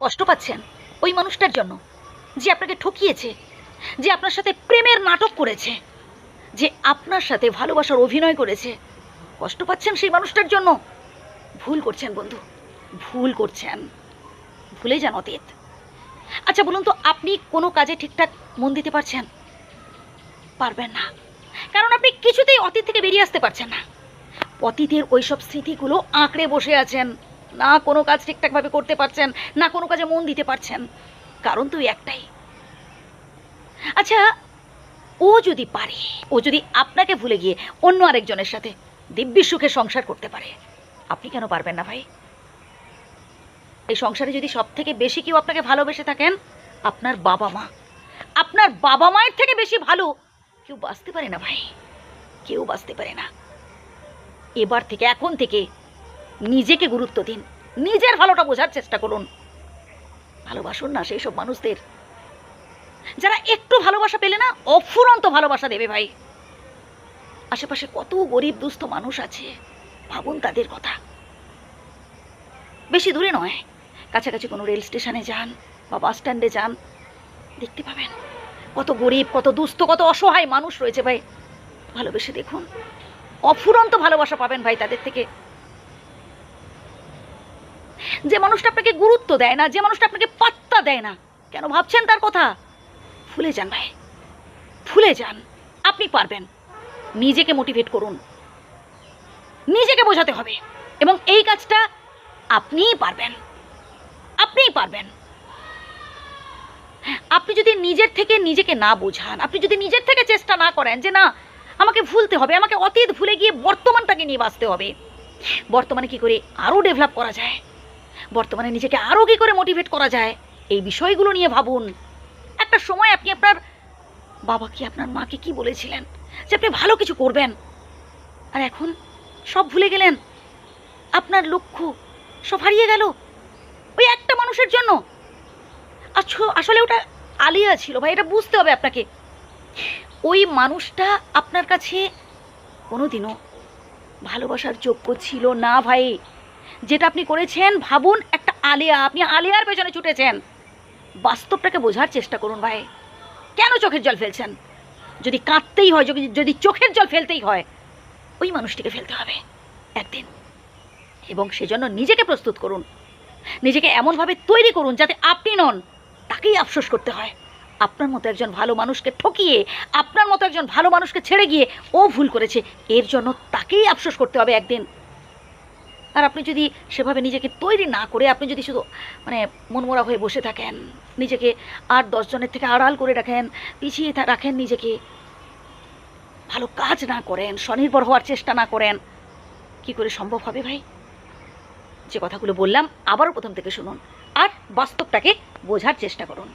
কষ্ট পাচ্ছেন ওই মানুষটার জন্য, যে আপনাকে ঠকিয়েছে, যে আপনার সাথে প্রেমের নাটক করেছে, যে আপনার সাথে ভালোবাসার অভিনয় করেছে। কষ্ট পাচ্ছেন সেই মানুষটার জন্য? ভুল করছেন বন্ধু, ভুল করছেন। ভুলে যান অতীত। আচ্ছা বলুন তো, আপনি কোনো কাজে ঠিকঠাক মন দিতে পারছেন? পারবেন না। কারণ আপনি কিছুতেই অতীত থেকে বেরিয়ে আসতে পারছেন না। অতীতের ওইসব স্মৃতিগুলো আঁকড়ে বসে আছেন। না কোনো কাজ ঠিকঠাকভাবে করতে পারছেন, না কোনো কাজে মন দিতে পারছেন। কারণ তো একটাই। আচ্ছা ও যদি পারে, ও যদি আপনাকে ভুলে গিয়ে অন্য আরেকজনের সাথে দিব্যি সুখে সংসার করতে পারে, আপনি কেন পারবেন না ভাই? এই সংসারে যদি সব থেকে বেশি কেউ আপনাকে ভালোবেসে থাকেন, আপনার বাবা মা। আপনার বাবা মায়ের থেকে বেশি ভালো কেউ বাঁচতে পারে না ভাই। কেউ বাঁচতে পারে না। এবার থেকে, এখন থেকে নিজেকে গুরুত্ব দিন। নিজের ভালোটা বোঝার চেষ্টা করুন। ভালোবাসুন না সেই সব মানুষদের। যারা একটু ভালোবাসা পেলে না, অফুরন্ত ভালোবাসা দেবে ভাই। আশেপাশে কত গরিব দুস্থ মানুষ আছে, ভাবুন তাদের কথা। বেশি দূরে নয়, কাছাকাছি কোনো রেল স্টেশনে যান বা বাস স্ট্যান্ডে যান, দেখতে পাবেন। কত গরিব, কত দুস্থ, কত অসহায় মানুষ রয়েছে ভাই। ভালোবেসে দেখুন। অফুরন্ত ভালোবাসা পাবেন ভাই তাদের থেকে। যে মানুষটা আপনাকে গুরুত্ব দেয় না, যে মানুষটা আপনাকে পাত্তা দেয় না। কেন ভাবছেন তার কথা? ভুলে যান ভাই, ভুলে যান। আপনি পারবেন। নিজেকে মোটিভেট করুন। নিজেকে বোঝাতে হবে। এবং এই কাজটা আপনিই পারবেন। আপনিই পারবেন। আপনি যদি নিজের থেকে নিজেকে না বোঝান, আপনি যদি নিজের থেকে চেষ্টা না করেন যে না, আমাকে ভুলতে হবে, আমাকে অতীত ভুলে গিয়ে বর্তমানটাকে নিয়ে বাঁচতে হবে, বর্তমানে কি করে আরও ডেভেলপ করা যায়? বর্তমানে নিজেকে আরও কী করে মোটিভেট করা যায়? এই বিষয়গুলো নিয়ে ভাবুন। একটা সময় আপনি আপনার বাবাকে আপনার মাকে কি বলেছিলেন? যে আপনি ভালো কিছু করবেন। আর এখন সব ভুলে গেলেন। আপনার লক্ষ্য সব হারিয়ে গেল। ওই একটা মানুষের জন্য। আচ্ছা আসলে ওটা আলিয়া ছিল ভাই, এটা বুঝতে হবে আপনাকে। ওই মানুষটা আপনার কাছে কোনোদিনও ভালোবাসার যোগ্য ছিল না ভাই। যেটা আপনি করেছেন, ভাবুন একটা আলিয়া, আপনি আলিয়ার পেছনে ছুটেছেন। বাস্তবটাকে বোঝার চেষ্টা করুন ভাই। কেন চোখের জল ফেলছেন? যদি কাঁদতেই হয়, যদি চোখের জল ফেলতেই হয়, ওই মানুষটিকে ফেলতে হবে, একদিন। এবং সেজন্য নিজেকে প্রস্তুত করুন। নিজেকে এমনভাবে তৈরি করুন যাতে আপনি নন, তাকেই আফসোস করতে হয়। আপনার মতো একজন ভালো মানুষকে ঠকিয়ে, আপনার মতো একজন ভালো মানুষকে ছেড়ে গিয়ে ও ভুল করেছে, এর জন্য তাকেই আফসোস করতে হবে একদিন। আর আপনি যদি সেভাবে নিজেকে তৈরি না করে, আপনি যদি শুধু মানে মনমরা হয়ে বসে থাকেন, নিজেকে আর দশজনের থেকে আড়াল করে রাখেন, পিছিয়ে রাখেন নিজেকে, ভালো কাজ না করেন, স্বনির্ভর হওয়ার চেষ্টা না করেন, কি করে সম্ভব হবে ভাই? যে কথাগুলো বললাম, আবারও প্রথম থেকে শুনুন, আর বাস্তবটাকে বোঝার চেষ্টা করুন।